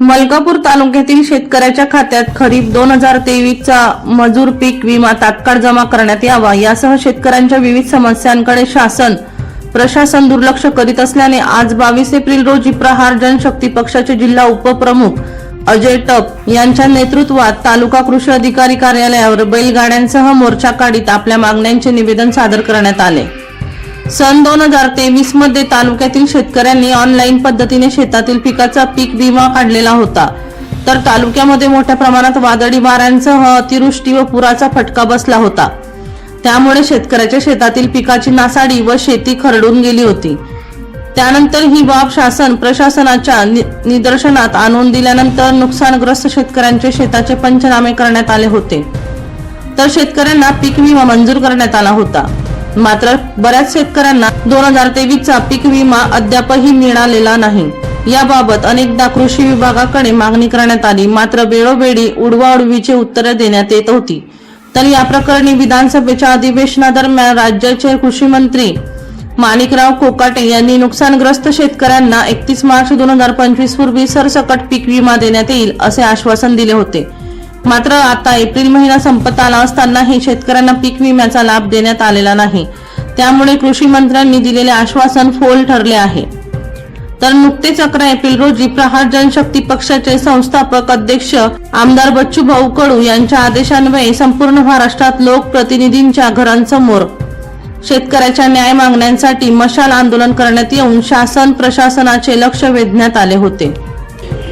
मलकापूर तालुक्यातील शेतकऱ्याच्या खात्यात खरीप दोन हजार तेवीसचा मजूर पीक विमा तात्काळ जमा करण्यात यावा यासह शेतकऱ्यांच्या विविध समस्यांकडे शासन प्रशासन दुर्लक्ष करीत असल्याने आज बावीस एप्रिल रोजी प्रहार जनशक्ती पक्षाचे जिल्हा उपप्रमुख अजय टप यांच्या नेतृत्वात तालुका कृषी अधिकारी कार्यालयावर बैलगाड्यांसह मोर्चा काढीत आपल्या मागण्यांचे निवेदन सादर करण्यात आले. सन दोन हजार तेवीसमध्ये तालुक्यातील शेतकऱ्यांनी ऑनलाईन पद्धतीने शेतातील पिकाचा पीक विमा काढलेला होता. तर तालुक्यामध्ये मोठ्या प्रमाणात वादळी वाऱ्यांसह अतिवृष्टी व पुराचा फटका बसला होता. त्यामुळे शेतकऱ्याच्या शेतातील पिकाची नासाडी व शेती खरडून गेली होती. त्यानंतर ही बाब शासन प्रशासनाच्या नि- निदर्शनात आणून दिल्यानंतर नुकसानग्रस्त शेतकऱ्यांचे शेताचे पंचनामे करण्यात आले होते. तर शेतकऱ्यांना पीक विमा मंजूर करण्यात आला होता. मात्र बऱ्याच शेतकऱ्यांना दोन हजार तेवीसचा पीक विमा अद्यापही मिळालेला नाही. याबाबत अनेकदा कृषी विभागाकडे मागणी करण्यात आली. मात्र वेळोवेळी उडवाउडवीचे उत्तरे देण्यात येत होती. तर या प्रकरणी विधानसभेच्या अधिवेशनादरम्यान राज्याचे कृषी मंत्री माणिकराव कोकाटे यांनी नुकसानग्रस्त शेतकऱ्यांना एकतीस मार्च दोन हजार पंचवीस पूर्वी सरसकट पीक विमा देण्यात येईल असे आश्वासन दिले होते. मात्र आता एप्रिल महिना संपत आला असतानाही शेतकऱ्यांना पीक विम्याचा लाभ देण्यात आलेला नाही. त्यामुळे कृषी मंत्र्यांनी दिलेले आश्वासन फोल ठरले आहे. तर नुकतेच अकरा एप्रिल रोजी प्रहार जनशक्ती पक्षाचे संस्थापक अध्यक्ष आमदार बच्चू भाऊ कडू यांच्या आदेशान्वये संपूर्ण महाराष्ट्रात लोकप्रतिनिधींच्या घरांसमोर शेतकऱ्याच्या न्याय मागण्यांसाठी मशाल आंदोलन करण्यात येऊन शासन प्रशासनाचे लक्ष वेधण्यात आले होते.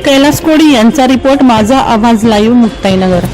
कैलास कोडी यांचा रिपोर्ट माझा आवाज लाईव्ह मुक्ताईनगर.